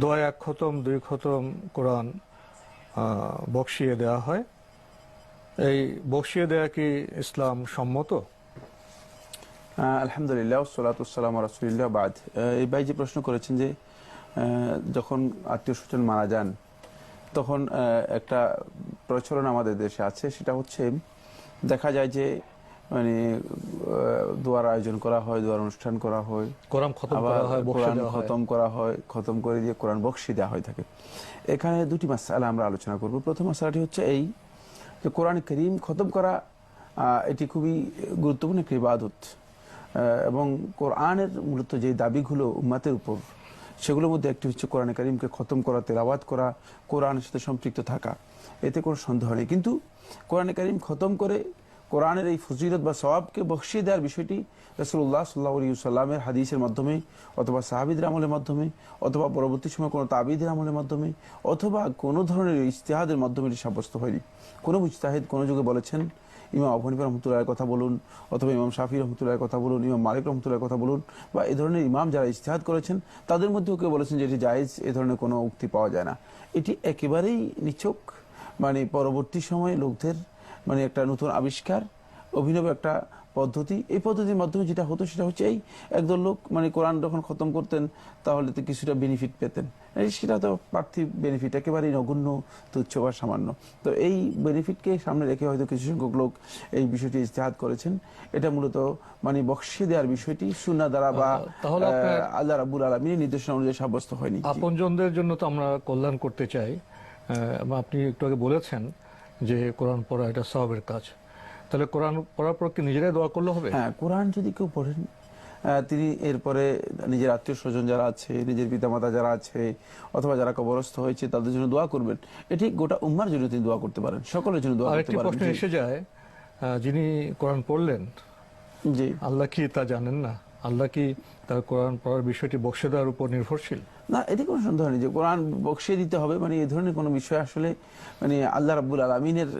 দোয়া এক খতম, দুই খতম কোরআন বকশিয়ে দেওয়া হয়। এই বকশিয়ে দেওয়া কি ইসলাম সম্মত? আলহামদুলিল্লাহ সালাতাম রাসুলিল্লাহ বাদ। এই ভাই যে প্রশ্ন করেছেন যে যখন আত্মীয় স্বজন মারা যান, তখন একটা প্রচলন আমাদের দেশে আছে, সেটা হচ্ছে দেখা যায় যে মানে দোয়ার আয়োজন করা হয় দোয়ার অনুষ্ঠান করা হয়। কোরআন খতম করা হয় কোরআন খতম করা হয় খতম করে দিয়ে কোরআন বক্সি দেওয়া হয়ে থাকে। এখানে দুটি মাসালা আমরা আলোচনা করব। প্রথম মাসালাটি হচ্ছে এই যে কোরআন করিম খতম করা এটি খুবই গুরুত্বপূর্ণ একটি ইবাদত। এবং কোরআনের মূলত যে দাবিগুলো উম্মাতের উপর সেগুলোর মধ্যে একটি হচ্ছে কোরআন করিমকে খতম করা তেলাওয়াত করা কোরআনের সাথে সম্পৃক্ত থাকা। এতে কোনো সন্দেহ নেই। কিন্তু কোরআন করিম খতম করে কোরআনের এই ফজিলত বা সওয়াবকে বকশিয়ে দেওয়ার বিষয়টি রসুল্লাহ সাল্লাহ সাল্লামের হাদিসের মাধ্যমে অথবা সাহাবিদের আমলের মাধ্যমে অথবা পরবর্তী সময় কোনো তাবিদের আমলের মাধ্যমে অথবা কোনো ধরনের ইস্তেহাদের মাধ্যমে এটি সাব্যস্ত হয়নি। কোনো মুজতাহিদ কোনো যুগে বলেছেন, ইমাম আবহানিফা রহমতুল্লাহের কথা বলুন, অথবা ইমাম শাফি রহমতুল্লাহের কথা বলুন, ইমাম মালিক রহমতুল্লাহের কথা বলুন, বা এ ধরনের ইমাম যারা ইস্তেহাদ করেছেন, তাদের মধ্যেও কেউ বলেছেন যে এটি জায়েজ, এ ধরনের কোনো উক্তি পাওয়া যায় না। এটি একেবারেই নিছক মানে পরবর্তী সময়ে লোকদের মানে একটা নতুন আবিষ্কার অভিনব একটা পদ্ধতি। এই পদ্ধতির মাধ্যমে যেটা হতো সেটা হচ্ছে এই একদল লোক মানে কোরআন যখন খতম করতেন তাহলে তো কিছুটা বেনিফিট পেতেন। এই সেটা তো পার্থিব বেনিফিট একেবারেই নগণ্য তুচ্ছ বা সামান্য। তো এই বেনিফিটকে সামনে রেখে হয়তো কিছু সংখ্যক লোক এই বিষয়টি ইস্তেহাদ করেছেন। এটা মূলত মানে বক্সিয়ে দেওয়ার বিষয়টি সুন্না দ্বারা বা আল্লাহ রাবুল আলমীর নির্দেশনা অনুযায়ী সাব্যস্ত হয়নি। আপনজনদের জন্য তো আমরা কল্যাণ করতে চাই। আপনি একটু আগে বলেছেন যে কোরআন পড়া এটা সবের কাজ। তাহলে কোরআন পড়ার পর কি নিজেরাই দোয়া করলে হবে? হ্যাঁ কোরআন যদি কেউ পড়েন তিনি এরপরে নিজের আত্মীয় স্বজন যারা আছে নিজের পিতামাতা যারা আছে অথবা যারা কবরস্থ হয়েছে তাদের জন্য দোয়া করবেন। এটি গোটা উম্মার জন্য তিনি দোয়া করতে পারেন সকলের জন্য দোয়া করতে পারেন। প্রশ্ন এসে যায় যিনি কোরআন পড়লেন জি। আল্লাহ কি তা জানেন না? আল্লাহ কি তার কোরআন পড়ার বিষয়টি বক্সে দেওয়ার উপর নির্ভরশীল? না এটি কোনো সন্দেহ নেই যে কোরআন বক্সিয়ে দিতে হবে। মানে এই ধরনের কোনো বিষয় আসলে মানে আল্লাহ রাব্বুল আলমিনের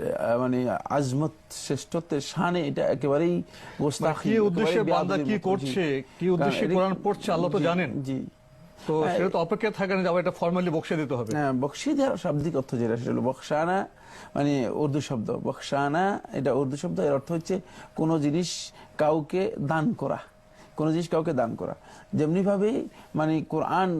মানে আজমত শ্রেষ্ঠত্বের শানে এটা একেবারেই গোস্তাখি, উদ্দেশ্যে বান্দা কি করছে? কি উদ্দেশ্যে কোরআন পড়ছে? আল্লাহ তো জানেন। জি। তো হ্যাঁ, সেটা তো অপেক্ষা থাকে না এটা ফর্মালি বক্সে দিতে হবে। হ্যাঁ বক্সিয়ে দেওয়ার শাব্দিক অর্থ যেটা সেটা হলো বক্সানা মানে উর্দু শব্দ। বক্সানা এটা উর্দু শব্দ এর অর্থ হচ্ছে কোনো জিনিস কাউকে দান করা। কোনো জিনিস কাউকে দান করা। যেমনি যেমনিভাবে মানে কোরআন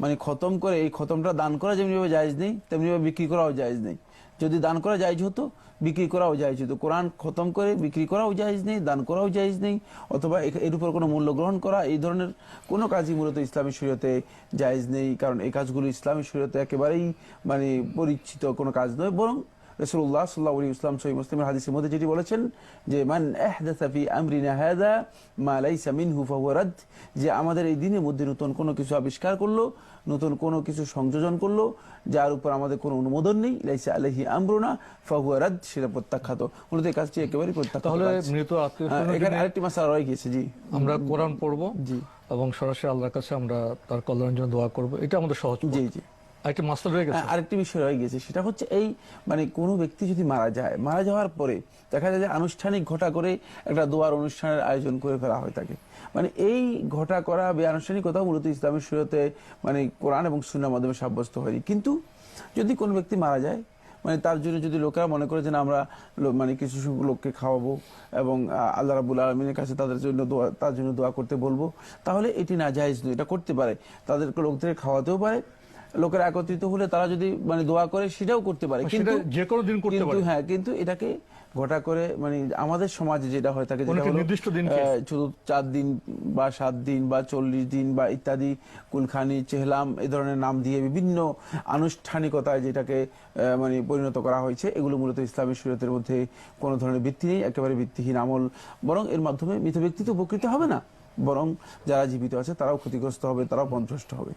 মানে খতম করে, এই খতমটা দান করা যেমনিভাবে জায়জ নেই, তেমনিভাবে বিক্রি করাও জায়জ নেই। যদি দান করা জায়েজ হতো, বিক্রি করাও জায়েজ হতো। কোরআন খতম করে, বিক্রি করাও জায়জ নেই, দান করাও জায়জ নেই, অথবা এর উপর কোনো মূল্য গ্রহণ করা, এই ধরনের কোনো কাজই মূলত ইসলামী শরীয়তে জায়েজ নেই। কারণ এই কাজগুলো ইসলামী শরীয়তে একেবারেই মানে পরিচিত কোনো কাজ নয়, বরং রসুল্লাহ সাল্লাহ আলী ইসলাম সহি মুসলিমের হাদিসের মধ্যে যেটি বলেছেন যে মান আহদাসা ফি আমরিনা হাদা মা লাইসা মিনহু ফাহুয়া রাদ যে আমাদের এই দিনের মধ্যে নতুন কোনো কিছু আবিষ্কার করল নতুন কোনো কিছু সংযোজন করল যার উপর আমাদের কোনো অনুমোদন নেই লাইসা আলাইহি আমরুনা ফাহুয়া রাদ সেটা প্রত্যাখ্যাত। মূলত এই কাজটি একেবারেই প্রত্যাখ্যাত মৃত হ্যাঁ, এখানে আরেকটি মাসা রয়ে গিয়েছে জি। আমরা কোরআন পড়ব জি। এবং সরাসরি আল্লাহর কাছে আমরা তার কল্যাণের জন্য দোয়া করব। এটা আমাদের সহজ। জি জি। হ্যাঁ, আরেকটি বিষয় রয়ে গেছে। সেটা হচ্ছে এই মানে কোনো ব্যক্তি যদি মারা যায় মারা যাওয়ার পরে দেখা যায় যে আনুষ্ঠানিক ঘটা করে একটা দোয়ার অনুষ্ঠানের আয়োজন করে ফেলা হয় থাকে মানে এই ঘটা করা বে আনুষ্ঠানিকতা মূলত ইসলামের শুরুতে মানে কোরআন এবং সুন্নার মাধ্যমে সাব্যস্ত হয়নি। কিন্তু যদি কোনো ব্যক্তি মারা যায় মানে তার জন্য যদি লোকেরা মনে করে যে না, আমরা মানে কিছু লোককে খাওয়াবো এবং আল্লাহ রাবুল আলমিনের কাছে তাদের জন্য দোয়া তার জন্য দোয়া করতে বলব তাহলে এটি না নয়। এটা করতে পারে। তাদেরকে লোকদের খাওয়াতেও পারে লোকেরা একত্রিত হলে তারা যদি মানে দোয়া করে সেটাও করতে পারে। কিন্তু যে কোনো দিন করতে কিন্তু পারে। হ্যাঁ কিন্তু এটাকে ঘটা করে মানে আমাদের সমাজে যেটা হয়ে থাকে যেটা নির্দিষ্ট শুধু চার দিন বা সাত দিন বা চল্লিশ দিন বা ইত্যাদি কুলখানি চেহলাম এই ধরনের নাম দিয়ে বিভিন্ন আনুষ্ঠানিকতায় যেটাকে মানে পরিণত করা হয়েছে এগুলো মূলত ইসলামী শরীয়তের মধ্যে কোনো ধরনের ভিত্তি নেই একেবারে ভিত্তিহীন আমল। বরং এর মাধ্যমে মৃত ব্যক্তি তো উপকৃত হবে না। বরং যারা জীবিত আছে তারাও ক্ষতিগ্রস্ত হবে তারাও পন্থষ্ট হবে।